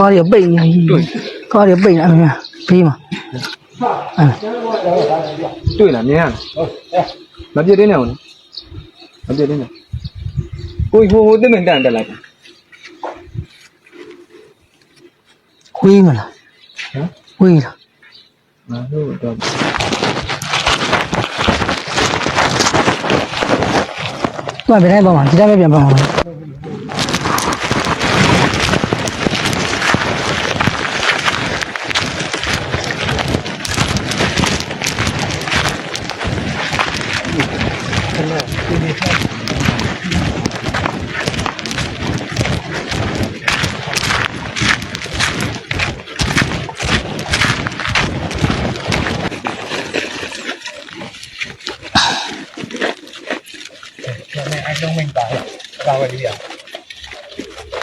ကားတွေပိတ်နေကြီးကားတွေပိတ်နေအများဘေးမှာအဲတွေ့လားမြင်ရလားမပြစ်တင်းနေအောင်မပြစ်တင်းနေကိုဟိုဟိုတက်မန်တန်တက်လိုက်တာဝေးမလားဟမ်ဝေးလားငါတို့တော့သူကဘယ်တိုင်းပါမှာဒီတိုင်းပဲပြန်ပါမှာ အဲ့လုံးမင်းပါကာဝယ်လေးရ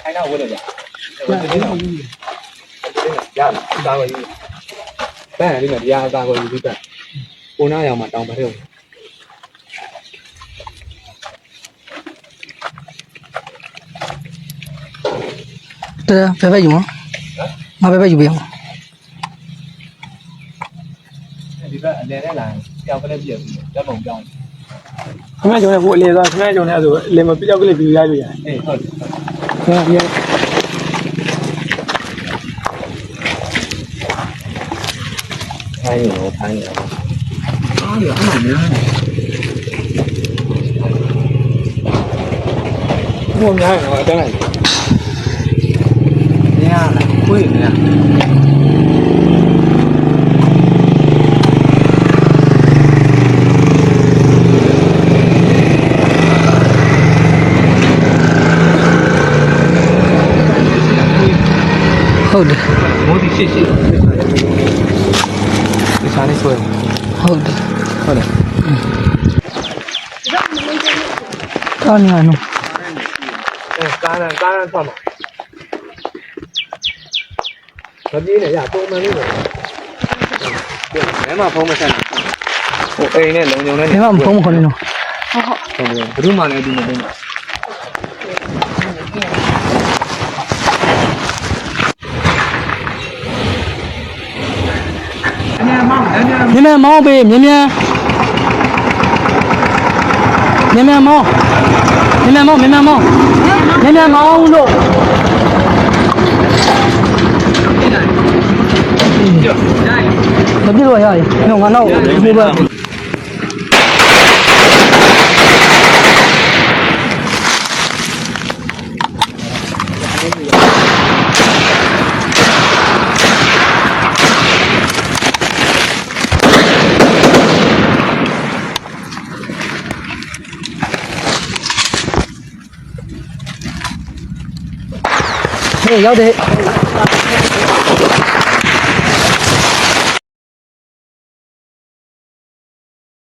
အဲ့တော့ဝယ်တယ်ဗျာဝယ်တယ်နော်ရကာဝယ်လေးဘယ်လေးနဲ့တရားကာဝယ်လေးပြကိုနားရောက်မှတောင်းပါတဲ့တဲ့ဘယ်ဘက်ယူမငါ ဘယ်ဘက်ယူပေးအောင်ဒီဘက်အလဲနဲ့လာကြောက်ကလေးပြည့်ပြီးဓာတ်ပုံပြောင်းခမကျော်နဲ့ကိုအလေသွားခမကျော်နဲ့ဆိုအလေမပြောက်ကလေးပြီးရိုက်လို့ရတယ်အေးဟုတ်တယ်ခမပြထိုင်းရောထိုင်းရောအားရအမှန်များဘုံများတော့တန်းလိုက်ညလာခွေးနေလား ဟုတ်တယ်မိုးဒီရှိရှိဒီစားနေဆွဲဟုတ်တယ်ဟုတ်တယ်ကားနေရနော်အဲကားရန်ကားရန်ဆက်မှာမပြေးနဲ့ရပုံမှန်လေးပဲဘယ်မှာဖုံးမဆက်နဲ့ဟိုအိမ်နဲ့လုံုံနဲ့ဘယ်မှမဖုံးမခေါ်နေတော့ဟုတ်တယ်ဘယ်သူမှလည်းဒီမသိဘူး မြန်မြန်မောင်းပေးမြန်မြန်မြန်မြန်မောင်းမြန်မြန်မောင်းမြန်မြန်မောင်းမြန်မြန်မောင်းလို့ကြောက်ကြိုက်မပြည့်တော့ရရညောငါတော့ဒီဘက်ဟေးရော က်တယ်